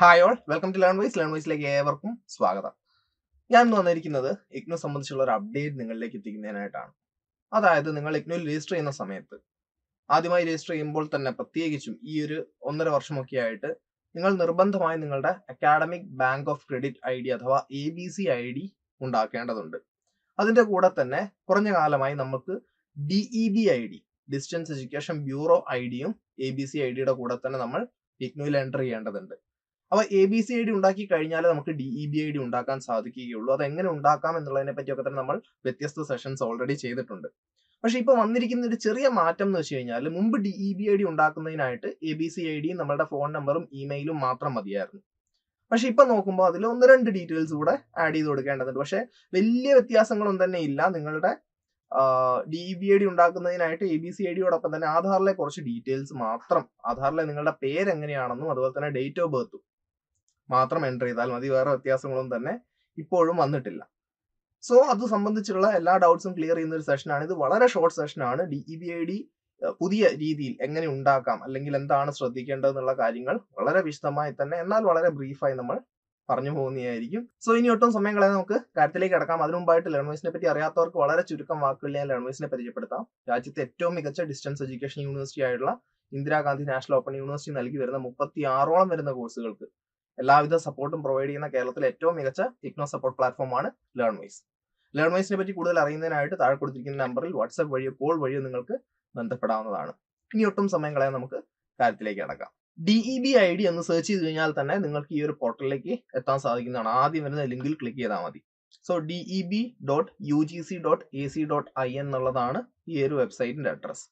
Hi all welcome to Learn Wise Learn വൈസിലേക്ക് ഏവർക്കും സ്വാഗതം. ഞാൻ വന്നിരിക്കുന്നത് ഇഗ്നോ സംബന്ധിച്ചുള്ള ഒരു അപ്ഡേറ്റ് നിങ്ങളിലേക്ക് എത്തിക്കുന്നതിനായിട്ടാണ്. അതായത് നിങ്ങൾ ഇഗ്നോയിൽ രജിസ്റ്റർ ചെയ്യുന്ന സമയത്ത് ആദ്യമായി രജിസ്റ്റർ ചെയ്യുമ്പോൾ തന്നെ പ്രത്യേകിച്ചും ഈ ഒരു ഒന്നര വർഷമൊക്കെ ആയിട്ട് നിങ്ങൾ നിർബന്ധമായി നിങ്ങളുടെ academic bank of credit I D അഥവാ A B C I D ഉണ്ടാക്കേണ്ടതുണ്ട്. അതിന്റെ കൂടെ തന്നെ കുറഞ്ഞ കാലമായി നമുക്ക് D E B I D distance education bureau I ഡിയും എ ബി സി ഐ ഡിയുടെ കൂടെ തന്നെ നമ്മൾ ഇഗ്നോയിൽ എന്റർ ചെയ്യേണ്ടതുണ്ട്. അപ്പൊ A B C I D ഉണ്ടാക്കി കഴിഞ്ഞാൽ നമുക്ക് D E B I D ഉണ്ടാക്കാൻ സാധിക്കുകയുള്ളൂ. അത് എങ്ങനെ ഉണ്ടാക്കാം എന്നുള്ളതിനെ പറ്റിയൊക്കെ തന്നെ നമ്മൾ വ്യത്യസ്ത സെഷൻസ് ഓൾറെഡി ചെയ്തിട്ടുണ്ട്. പക്ഷെ ഇപ്പൊ വന്നിരിക്കുന്ന ഒരു ചെറിയ മാറ്റം എന്ന് വെച്ച് കഴിഞ്ഞാൽ മുമ്പ് D E B I D ഉണ്ടാക്കുന്നതിനായിട്ട് A B C I ഡിയും നമ്മുടെ ഫോൺ നമ്പറും ഇമെയിലും മാത്രം മതിയായിരുന്നു. പക്ഷെ ഇപ്പൊ നോക്കുമ്പോൾ അതിൽ ഒന്ന് രണ്ട് ഡീറ്റെയിൽസ് കൂടെ ആഡ് ചെയ്ത് കൊടുക്കേണ്ടതുണ്ട്. പക്ഷെ വലിയ വ്യത്യാസങ്ങളൊന്നും തന്നെ ഇല്ല. നിങ്ങളുടെ ഡി ബി ഐ ഡി ഉണ്ടാക്കുന്നതിനായിട്ട് എ ബി സി ഐ ഡിയോടൊപ്പം തന്നെ ആധാറിലെ കുറച്ച് ഡീറ്റെയിൽസ് മാത്രം. ആധാറിലെ നിങ്ങളുടെ പേര് എങ്ങനെയാണെന്നും അതുപോലെ തന്നെ ഡേറ്റ് ഓഫ് ബർത്തും മാത്രം എന്റർ ചെയ്താൽ മതി. വേറെ വ്യത്യാസങ്ങളൊന്നും തന്നെ ഇപ്പോഴും വന്നിട്ടില്ല. സോ അത് സംബന്ധിച്ചുള്ള എല്ലാ ഡൗട്ട്സും ക്ലിയർ ചെയ്യുന്ന ഒരു സെഷനാണ് ഇത് വളരെ short സെഷനാണ് D E B I D പുതിയ രീതിയിൽ എങ്ങനെ ഉണ്ടാക്കാം അല്ലെങ്കിൽ എന്താണ് ശ്രദ്ധിക്കേണ്ടതെന്നുള്ള കാര്യങ്ങൾ വളരെ വിശദമായി തന്നെ എന്നാൽ വളരെ ബ്രീഫായി നമ്മൾ പറഞ്ഞു പോകുന്നതായിരിക്കും. സോ ഇനി ഒട്ടും സമയം കളയാൻ നമുക്ക് കാര്യത്തിലേക്ക് കിടക്കാം. അതിനു മുമ്പായിട്ട് ലേൺവേഴ്സിനെ പറ്റി അറിയാത്തവർക്ക് വളരെ ചുരുക്കം വാക്കുകളിൽ ഞാൻ ലേൺവേഴ്സിനെ പരിചയപ്പെടുത്താം. രാജ്യത്തെ ഏറ്റവും മികച്ച ഡിസ്റ്റൻസ് എഡ്യൂക്കേഷൻ യൂണിവേഴ്സിറ്റി ആയിട്ടുള്ള ഇന്ദിരാഗാന്ധി നാഷണൽ ഓപ്പൺ യൂണിവേഴ്സിറ്റി നൽകി വരുന്ന മുപ്പത്തി ആറോളം വരുന്ന കോഴ്സുകൾക്ക് എല്ലാവിധ സപ്പോർട്ടും പ്രൊവൈഡ് ചെയ്യുന്ന കേരളത്തിലെ ഏറ്റവും മികച്ച ഇഗ്നോ സപ്പോർട്ട് പ്ലാറ്റ്ഫോമാണ് ലേൺ വൈസിനെ പറ്റി കൂടുതൽ അറിയുന്നതിനായിട്ട് താഴെ കൊടുത്തിരിക്കുന്ന നമ്പറിൽ വാട്സ്ആപ്പ് വഴിയോ കോൾ വഴിയോ നിങ്ങൾക്ക് ബന്ധപ്പെടാവുന്നതാണ്. ഇനി ഒട്ടും സമയം കളയാൻ നമുക്ക് കാര്യത്തിലേക്ക് അടക്കാം D E B I D എന്ന് സെർച്ച് ചെയ്ത് കഴിഞ്ഞാൽ തന്നെ നിങ്ങൾക്ക് ഈ ഒരു പോർട്ടലിലേക്ക് എത്താൻ സാധിക്കുന്നതാണ്. ആദ്യം വരുന്ന ലിങ്കിൽ ക്ലിക്ക് ചെയ്താൽ മതി. So D E B dot U G C dot A C dot I എന്നുള്ളതാണ് ഈ ഒരു വെബ്സൈറ്റിന്റെ അഡ്രസ്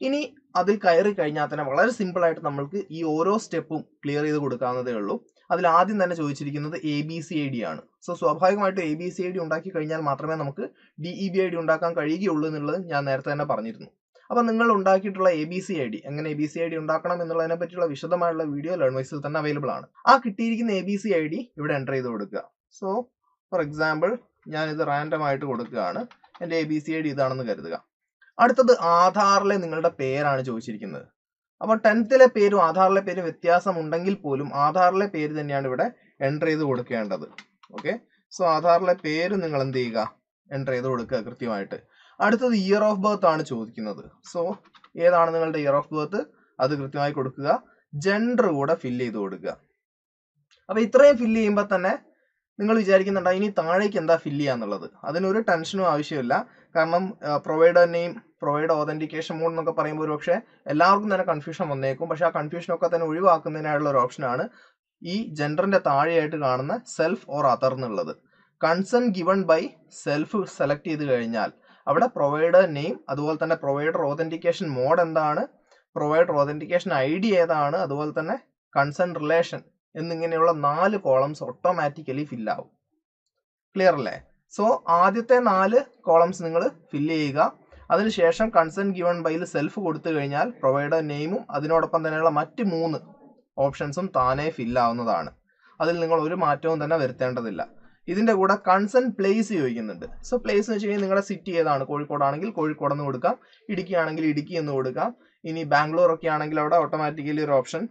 ഇനി അതിൽ കയറി കഴിഞ്ഞാൽ തന്നെ വളരെ സിമ്പിൾ ആയിട്ട് നമ്മൾക്ക് ഈ ഓരോ സ്റ്റെപ്പും ക്ലിയർ ചെയ്ത് കൊടുക്കാവുന്നതേ ഉള്ളൂ. അതിൽ ആദ്യം തന്നെ ചോദിച്ചിരിക്കുന്നത് A B C I D ആണ്. സോ സ്വാഭാവികമായിട്ടും A B C I D ഉണ്ടാക്കി കഴിഞ്ഞാൽ മാത്രമേ നമുക്ക് D E B I D ഉണ്ടാക്കാൻ കഴിയുകയുള്ളൂ എന്നുള്ളത് ഞാൻ നേരത്തെ തന്നെ പറഞ്ഞിരുന്നു. അപ്പോൾ നിങ്ങൾ ഉണ്ടാക്കിയിട്ടുള്ള A B C I D എങ്ങനെ A B C I D ഉണ്ടാക്കണം എന്നുള്ളതിനെ പറ്റിയുള്ള വിശദമായുള്ള വീഡിയോ ലേൺവൈസിൽ തന്നെ അവൈലബിൾ ആണ്. ആ കിട്ടിയിരിക്കുന്ന A B C I D ഇവിടെ എന്റർ ചെയ്ത് കൊടുക്കുക. സോ ഫോർ എക്സാമ്പിൾ ഞാനിത് റാൻഡം ആയിട്ട് കൊടുക്കുകയാണ്. എന്റെ A B C I D ഇതാണെന്ന് കരുതുക. അടുത്തത് ആധാറിലെ നിങ്ങളുടെ പേരാണ് ചോദിച്ചിരിക്കുന്നത്. അപ്പോൾ ടെൻത്തിലെ പേരും ആധാറിലെ പേരും വ്യത്യാസം ഉണ്ടെങ്കിൽ പോലും ആധാറിലെ പേര് തന്നെയാണ് ഇവിടെ എന്റർ ചെയ്ത് കൊടുക്കേണ്ടത്. ഓക്കെ സോ ആധാറിലെ പേര് നിങ്ങൾ എന്ത് ചെയ്യുക? എന്റർ ചെയ്ത് കൊടുക്കുക കൃത്യമായിട്ട്. അടുത്തത് ഇയർ ഓഫ് ബർത്ത് ആണ് ചോദിക്കുന്നത്. സോ ഏതാണ് നിങ്ങളുടെ ഇയർ ഓഫ് ബർത്ത് അത് കൃത്യമായി കൊടുക്കുക. ജെൻഡർ കൂടെ ഫില്ല് ചെയ്ത് കൊടുക്കുക. അപ്പൊ ഇത്രയും ഫില്ല് ചെയ്യുമ്പോൾ തന്നെ നിങ്ങൾ വിചാരിക്കുന്നുണ്ട് ഇനി താഴേക്ക് എന്താ ഫില്ല് ചെയ്യാന്നുള്ളത് അതിനൊരു ടെൻഷനും ആവശ്യമില്ല കാരണം provider name provide authentication mode എന്നൊക്കെ പറയുമ്പോൾ ഒരു പക്ഷേ എല്ലാവർക്കും തന്നെ കൺഫ്യൂഷൻ വന്നേക്കും. പക്ഷെ ആ കൺഫ്യൂഷൻ ഒക്കെ തന്നെ ഒഴിവാക്കുന്നതിനായുള്ള ഒരു ഓപ്ഷനാണ് ഈ ജെൻഡറിന്റെ താഴെയായിട്ട് കാണുന്ന സെൽഫ് ഓർ അതർ എന്നുള്ളത്. Concern given by self select ചെയ്ത് കഴിഞ്ഞാൽ അവിടെ പ്രൊവൈഡർ നെയിം അതുപോലെ തന്നെ പ്രൊവൈഡർ ഓതന്റിക്കേഷൻ മോഡ് എന്താണ്? പ്രൊവൈഡർ ഓതന്റിക്കേഷൻ ഐ ഏതാണ്? അതുപോലെ തന്നെ കൺസേൺ റിലേഷൻ എന്നിങ്ങനെയുള്ള നാല് കോളംസ് ഓട്ടോമാറ്റിക്കലി ഫില്ലാവും ക്ലിയർ അല്ലേ? സോ ആദ്യത്തെ നാല് കോളംസ് നിങ്ങൾ ഫില്ല് ചെയ്യുക. അതിനുശേഷം കൺസേൺ ഗിവൺ ബൈയിൽ സെൽഫ് കൊടുത്തു കഴിഞ്ഞാൽ പ്രൊവൈഡർ നെയിമും അതിനോടൊപ്പം തന്നെയുള്ള മറ്റ് മൂന്ന് ഓപ്ഷൻസും താനേ ഫില്ലാവുന്നതാണ് അതിൽ നിങ്ങൾ ഒരു മാറ്റവും തന്നെ വരുത്തേണ്ടതില്ല. ഇതിന്റെ കൂടെ കൺസേൺ പ്ലേസ് ചോദിക്കുന്നുണ്ട്. സോ പ്ലേസ് എന്ന് വെച്ച് കഴിഞ്ഞാൽ നിങ്ങളുടെ സിറ്റി ഏതാണ്? കോഴിക്കോടാണെങ്കിൽ കോഴിക്കോട് എന്ന് കൊടുക്കാം. ഇടുക്കി ആണെങ്കിൽ ഇടുക്കി എന്ന് കൊടുക്കാം. ഇനി ബാംഗ്ലൂർ ഒക്കെ ആണെങ്കിൽ അവിടെ ഓട്ടോമാറ്റിക്കലി ഒരു ഓപ്ഷൻ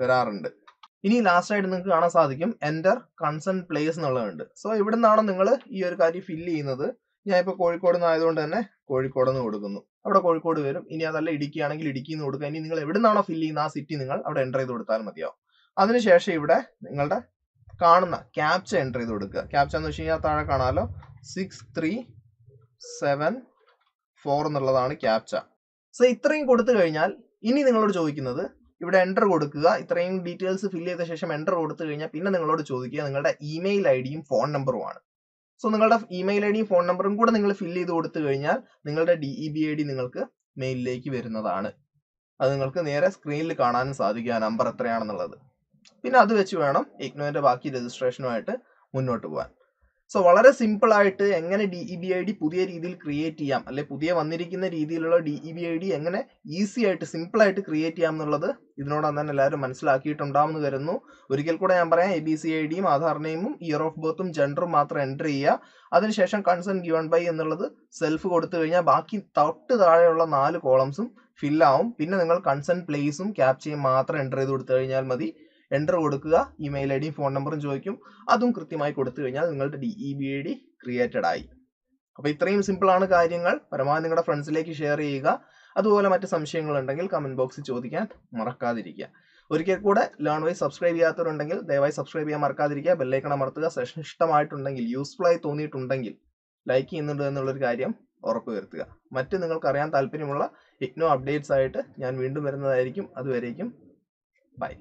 വരാറുണ്ട്. ഇനി ലാസ്റ്റ് ആയിട്ട് നിങ്ങൾക്ക് കാണാൻ സാധിക്കും എന്റർ കൺസൺ പ്ലേസ് എന്നുള്ളതുണ്ട്. സോ ഇവിടെ നിന്നാണ് നിങ്ങൾ ഈ ഒരു കാര്യം ഫില്ല് ചെയ്യുന്നത്. ഞാൻ ഇപ്പോൾ കോഴിക്കോട് നിന്ന് ആയതുകൊണ്ട് തന്നെ കോഴിക്കോട് നിന്ന് കൊടുക്കുന്നു. അവിടെ കോഴിക്കോട് വരും. ഇനി അതല്ല ഇടുക്കിയാണെങ്കിൽ ഇടുക്കി നിന്ന് കൊടുക്കുക. ഇനി നിങ്ങൾ എവിടെ നിന്നാണോ ഫില്ല് ചെയ്യുന്ന ആ സിറ്റി നിങ്ങൾ അവിടെ എന്റർ ചെയ്ത് കൊടുത്താൽ മതിയാവും. അതിനുശേഷം ഇവിടെ നിങ്ങളുടെ കാണുന്ന ക്യാപ്ച എന്റർ ചെയ്ത് കൊടുക്കുക. ക്യാപ്ച എന്ന് വെച്ച് കഴിഞ്ഞാൽ താഴെ കാണാമല്ലോ. സിക്സ് ത്രീ സെവൻ ഫോർ എന്നുള്ളതാണ് ക്യാപ്ച സോ ഇത്രയും കൊടുത്തു കഴിഞ്ഞാൽ ഇനി നിങ്ങളോട് ചോദിക്കുന്നത് ഇവിടെ എന്റർ കൊടുക്കുക. ഇത്രയും ഡീറ്റെയിൽസ് ഫില്ല് ചെയ്ത ശേഷം എന്റർ കൊടുത്തു കഴിഞ്ഞാൽ പിന്നെ നിങ്ങളോട് ചോദിക്കുക നിങ്ങളുടെ ഇമെയിൽ ഐ ഡിയും ഫോൺ നമ്പറുമാണ് സോ നിങ്ങളുടെ ഇമെയിൽ ഐ ഡിയും ഫോൺ നമ്പറും കൂടെ നിങ്ങൾ ഫില്ല് ചെയ്ത് കൊടുത്തു കഴിഞ്ഞാൽ നിങ്ങളുടെ D E B I D നിങ്ങൾക്ക് മെയിലിലേക്ക് വരുന്നതാണ്. അത് നിങ്ങൾക്ക് നേരെ സ്ക്രീനിൽ കാണാനും സാധിക്കുക നമ്പർ എത്രയാണെന്നുള്ളത്. പിന്നെ അത് വെച്ച് വേണം ഇഗ്നോയിന്റെ ബാക്കി രജിസ്ട്രേഷനുമായിട്ട് മുന്നോട്ട് പോകാൻ. സോ വളരെ സിമ്പിൾ ആയിട്ട് എങ്ങനെ D E B I D പുതിയ രീതിയിൽ ക്രിയേറ്റ് ചെയ്യാം. അല്ലെ പുതിയ വന്നിരിക്കുന്ന രീതിയിലുള്ള D E B I D എങ്ങനെ ഈസി ആയിട്ട് സിമ്പിൾ ആയിട്ട് ക്രിയേറ്റ് ചെയ്യാം എന്നുള്ളത് ഇതിനോടൊപ്പം തന്നെ എല്ലാവരും മനസ്സിലാക്കിയിട്ടുണ്ടാവുമെന്ന് കരുതുന്നു. ഒരിക്കൽ കൂടെ ഞാൻ പറയാം എ ബി സി ഐ ഡിയും ആധാർ നെയിമും ഇയർ ഓഫ് ബർത്തും ജെൻഡറും മാത്രം എന്റർ ചെയ്യുക. അതിനുശേഷം കൺസേൺ ഗിവൺ ബൈ എന്നുള്ളത് സെൽഫ് കൊടുത്തു കഴിഞ്ഞാൽ ബാക്കി തൊട്ട് താഴെയുള്ള നാല് കോളംസും ഫില്ലാവും പിന്നെ നിങ്ങൾ കൺസേൺ പ്ലേസും ക്യാപ്ചയും മാത്രം എന്റർ ചെയ്ത് കൊടുത്തു കഴിഞ്ഞാൽ മതി. എന്റർ കൊടുക്കുക ഇമെയിൽ ഐ ഡിയും ഫോൺ നമ്പറും ചോദിക്കും. അതും കൃത്യമായി കൊടുത്തു കഴിഞ്ഞാൽ നിങ്ങളുടെ D E B I D created ആയി. അപ്പോൾ ഇത്രയും സിമ്പിൾ ആണ് കാര്യങ്ങൾ. പരമാവധി നിങ്ങളുടെ ഫ്രണ്ട്സിലേക്ക് ഷെയർ ചെയ്യുക. അതുപോലെ മറ്റ് സംശയങ്ങൾ ഉണ്ടെങ്കിൽ കമന്റ് ബോക്സിൽ ചോദിക്കാൻ മറക്കാതിരിക്കുക. ഒരിക്കൽ കൂടെ ലേൺ വൈസ് സബ്സ്ക്രൈബ് ചെയ്യാത്തവരുണ്ടെങ്കിൽ ദയവായി സബ്സ്ക്രൈബ് ചെയ്യാൻ മറക്കാതിരിക്കുക. ബെല്ലൈക്കൺ അമർത്തുക. സെഷൻ ഇഷ്ടമായിട്ടുണ്ടെങ്കിൽ യൂസ്ഫുൾ ആയി തോന്നിയിട്ടുണ്ടെങ്കിൽ ലൈക്ക് ചെയ്യുന്നുണ്ട് എന്നുള്ളൊരു കാര്യം ഉറപ്പുവരുത്തുക. മറ്റ് നിങ്ങൾക്ക് അറിയാൻ താല്പര്യമുള്ള ഇഗ്നോ അപ്ഡേറ്റ്സ് ആയിട്ട് ഞാൻ വീണ്ടും വരുന്നതായിരിക്കും. അതുവരേക്കും ബൈ